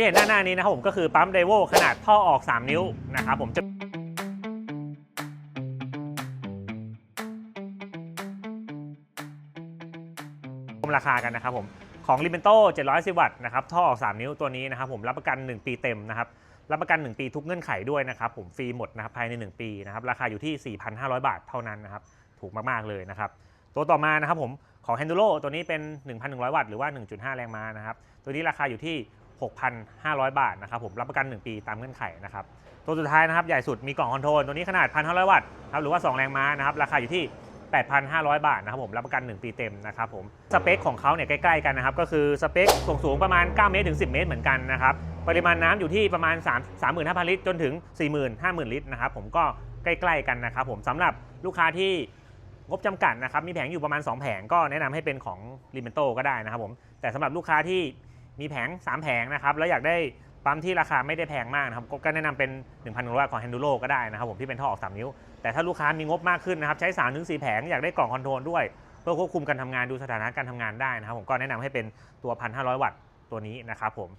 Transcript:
ที่เห็นด้านหน้านี้นะครับผมก็คือปั๊มไดโวขนาดท่อออก 3 นิ้วนะครับผมจะผมราคากันนะครับผมของ l i m e n t o 710 วัตต์นะครับท่อออก 3 นิ้วตัวนี้นะครับผมรับประกัน 1 ปีเต็มนะครับรับประกัน 1 ปีทุกเงื่อนไขด้วยนะครับผมฟรีหมดนะครับภายใน 1 ปีนะครับราคาอยู่ที่ 4,500 บาทเท่านั้นนะครับถูกมาก ๆ เลยนะครับตัวต่อมานะครับผมของ h e n d u r o ตัวนี้เป็น 1,100 วัตต์หรือว่า 1.5 แรงม้านะครับตัวนี้ราคาอยู่ที่ 6,500 บาทนะครับผมรับประกัน 1 ปีตามเงื่อนไขนะครับตัวสุดท้ายนะครับใหญ่สุดมีกล่องคอนโทรลตัวนี้ขนาด 1,500 วัตต์ครับหรือว่า 2 แรงม้านะครับราคาอยู่ที่ 8,500 บาทนะครับผมรับประกัน 1 ปีเต็มนะครับผมสเปคของเขาเนี่ยใกล้ๆกันนะครับก็คือสเปคสูงสูงๆประมาณ 9 เมตรถึง 10 เมตรเหมือนกันนะครับปริมาณน้ำอยู่ที่ประมาณ 3 35,000 ลิตรจนถึง 40,000 50,000 ลิตรนะครับผมก็ใกล้ๆกันนะครับผมสำหรับลูกค้าที่งบจำกัดนะครับมีแผงอยู่ประมาณ 2 แผงก็แนะนำให้เป็นของ l i m e n t o ก็ได้นะครับผมแต่สำหรับลูกค้าที่ มีแผง 3 แผงนะครับ แล้วอยากได้ปั๊มที่ราคาไม่ได้แพงมากนะครับก็แนะนำเป็น 1,100วัตต์ของ h e n d u r o ก็ได้นะครับผมที่เป็นท่อออก3นิ้ว แต่ถ้าลูกค้ามีงบมากขึ้นนะครับใช้3-4แผงอยากได้กล่องคอนโทรลด้วย เพื่อควบคุมการทำงานดูสถานะการทำงานได้นะครับผมก็แนะนำให้เป็นตัว 1,500 วัตต์ตัวนี้นะครับผม